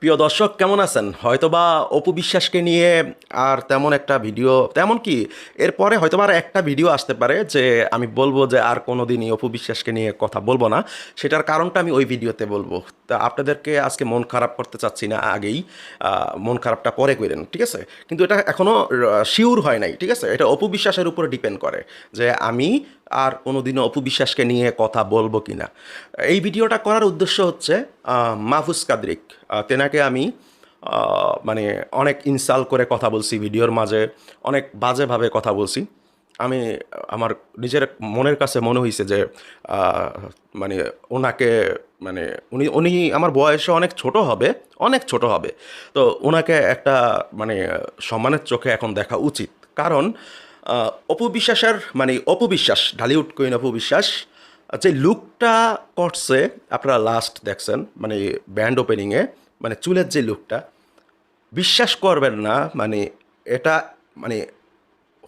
প্রিয় দর্শক, কেমন আছেন? হয়তোবা অপু বিশ্বাসকে নিয়ে আর তেমন একটা ভিডিও, তেমন কি, এরপরে হয়তোবা আর একটা ভিডিও আসতে পারে যে আমি বলব যে আর কোনো দিনই অপু বিশ্বাসকে নিয়ে কথা বলব না। সেটার কারণটা আমি ওই ভিডিওতে বলব। তা আপনাদেরকে আজকে মন খারাপ করতে চাচ্ছি না আগেই। মন খারাপটা পরে করেন, ঠিক আছে? কিন্তু এটা এখনও শিওর হয় নাই, ঠিক আছে? এটা অপু বিশ্বাসের উপরে ডিপেন্ড করে যে আমি আর কোনোদিনও অপু বিশ্বাসকে নিয়ে কথা বলব কি না এই ভিডিওটা করার উদ্দেশ্য হচ্ছে মাহফুজ কাদরিক। তেনাকে আমি মানে অনেক ইনসাল করে কথা বলছি ভিডিওর মাঝে, অনেক বাজেভাবে কথা বলছি। আমি, আমার নিজের মনের কাছে মনে হয়েছে যে মানে ওনাকে মানে উনি উনি আমার বয়সে অনেক ছোট হবে, অনেক ছোট হবে। তো ওনাকে একটা মানে সম্মানের চোখে এখন দেখা উচিত। কারণ অপবিশ্বাসের মানে অপবিশ্বাস ঢালিউড কুইন অপবিশ্বাস যে লুকটা করছে, আপনারা লাস্ট দেখছেন মানে ব্যান্ড ওপেনিংয়ে মানে চুলের যে লুকটা বিশ্বাস করবেন না মানে এটা মানে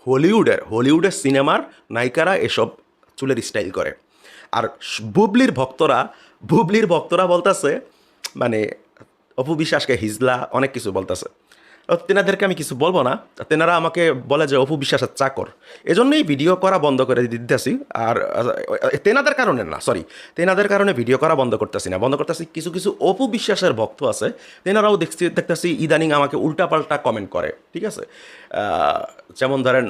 হলিউডের হলিউডের সিনেমার নায়িকারা এসব চুলের স্টাইল করে। আর বুবলির ভক্তরা বুবলির ভক্তরা বলতেছে মানে অপু বিশ্বাসকে হিজলা, অনেক কিছু বলতেছে। তেনাদেরকে আমি কিছু বলব না। তেনারা আমাকে বলে যে, অপু বিশ্বাসের চাকর এজন্যই ভিডিও করা বন্ধ করে দিতেছি। আর তেনাদের কারণে না সরি তেনাদের কারণে ভিডিও করা বন্ধ করতেছি না। বন্ধ করতেছি, কিছু কিছু অপু বিশ্বাসের ভক্ত আছে। তেনারাও দেখছি, দেখতেছি, ইদানিং আমাকে উল্টাপাল্টা কমেন্ট করে, ঠিক আছে? যেমন ধরেন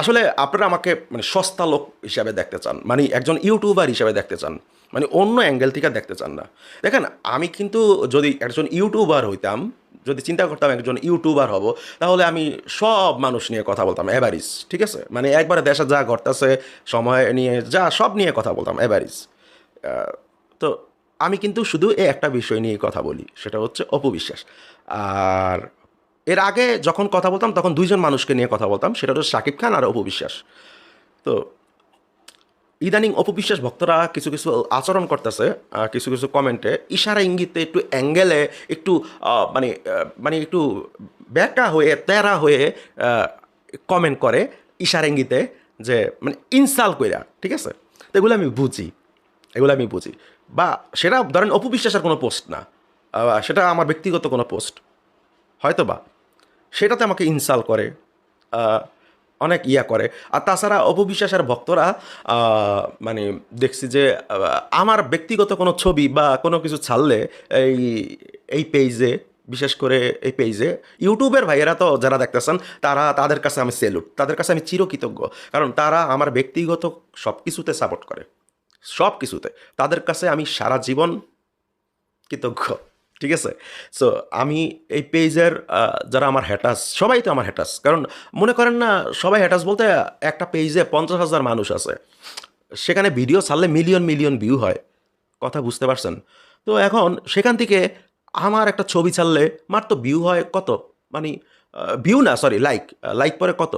আসলে আপনারা আমাকে মানে সস্তা লোক হিসাবে দেখতে চান মানে একজন ইউটিউবার হিসাবে দেখতে চান মানে অন্য অ্যাঙ্গেল থেকে দেখতে চান না। দেখেন, আমি কিন্তু যদি একজন ইউটিউবার হইতাম যদি চিন্তা করতাম একজন ইউটিউবার হব, তাহলে আমি সব মানুষ নিয়ে কথা বলতাম এভারিজ ঠিক আছে? মানে একবারে দেশে যা ঘটতেছে, সময় নিয়ে যা, সব নিয়ে কথা বলতাম এভারিজ তো আমি কিন্তু শুধু এই একটা বিষয় নিয়ে কথা বলি, সেটা হচ্ছে অপবিশ্বাস। আর এর আগে যখন কথা বলতাম, তখন দুইজন মানুষকে নিয়ে কথা বলতাম, সেটা হচ্ছে শাকিব খান আর অপবিশ্বাস। তো ইদানিং অপবিশ্বাস ভক্তরা কিছু কিছু আচরণ করতেছে কিছু কিছু কমেন্টে ইশারা ইঙ্গিতে একটু অ্যাঙ্গেলে একটু মানে মানে একটু ব্যাকা হয়ে, তেরা হয়ে কমেন্ট করে ইশারা ইঙ্গিতে যে মানে ইনসাল কইরা, ঠিক আছে? তো এগুলো আমি বুঝি, এগুলো আমি বুঝি। বা সেটা ধরেন অপবিশ্বাসের কোনো পোস্ট না সেটা আমার ব্যক্তিগত কোনো পোস্ট হয়তো বা সেটাতে আমাকে ইনসাল করে অনেক ইয়া করে। আর তাছাড়া অপবিশ্বাসের ভক্তরা মানে দেখছি যে আমার ব্যক্তিগত কোনো ছবি বা কোনো কিছু ছাড়লে এই এই পেজে বিশেষ করে এই পেজে ইউটিউবের ভাইয়েরা তো যারা দেখতেছেন, তারা তাদের কাছে আমি সেলুট তাদের কাছে আমি চিরকৃতজ্ঞ। কারণ তারা আমার ব্যক্তিগত সব কিছুতে সাপোর্ট করে। সব কিছুতে তাদের কাছে আমি সারা জীবন কৃতজ্ঞ। ঠিক আছে? সো আমি এই পেজের যারা আমার হ্যাটাস সবাই তো আমার হ্যাটাস কারণ মনে করেন না, সবাই হ্যাটাস বলতে একটা পেজে পঞ্চাশ হাজার মানুষ আছে। সেখানে ভিডিও ছাড়লে মিলিয়ন মিলিয়ন ভিউ হয়। কথা বুঝতে পারছেন? তো এখন সেখান থেকে আমার একটা ছবি ছাড়লে মার তো ভিউ হয় কত? মানে ভিউ না সরি লাইক লাইক পরে কত?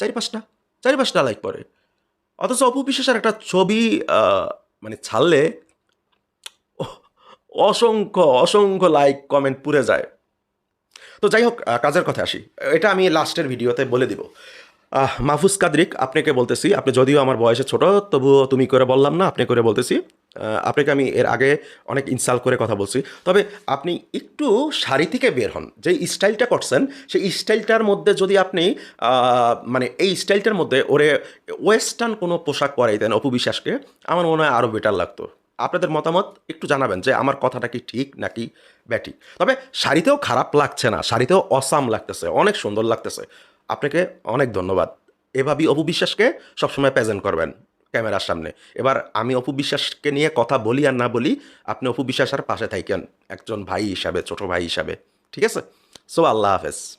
চারি পাঁচটা চারি পাঁচটা লাইক পরে। অথচ অপু বিশ্বাসের একটা ছবি মানে ছাড়লে অসংখ্য অসংখ্য লাইক কমেন্ট পুড়ে যায়। তো যাই হোক কাজের কথা আসি। এটা আমি লাস্টের ভিডিওতে বলে দিব। মাহফুজ কাদরিক, আপনাকে বলতেছি, আপনি যদিও আমার বয়সে ছোট, তবুও তুমি করে বললাম না, আপনি করে বলতেছি। আপনাকে আমি এর আগে অনেক ইনসাল্ট করে কথা বলছি। তবে আপনি একটু শাড়ি থেকে বের হন। যে স্টাইলটা করছেন, সেই স্টাইলটার মধ্যে যদি আপনি মানে এই স্টাইলটার মধ্যে ওরে ওয়েস্টার্ন কোনো পোশাক পরাই দেন অপবিশ্বাসকে আমার মনে হয় আরও বেটার লাগতো। আপনাদের মতামত একটু জানাবেন যে আমার কথাটা কি ঠিক নাকি ব্যাটি। তবে শাড়িতেও খারাপ লাগছে না, শাড়িতেও অসাম লাগতেছে, অনেক সুন্দর লাগতেছে। আপনাকে অনেক ধন্যবাদ। এভাবেই অপু বিশ্বাসকে সবসময় প্রেজেন্ট করবেন ক্যামেরার সামনে। এবার আমি অপু বিশ্বাসকে নিয়ে কথা বলি আর না বলি, আপনি অপবিশ্বাসের পাশে থাকেন একজন ভাই হিসাবে, ছোট ভাই হিসাবে। ঠিক আছে? সো আল্লাহ হাফেজ।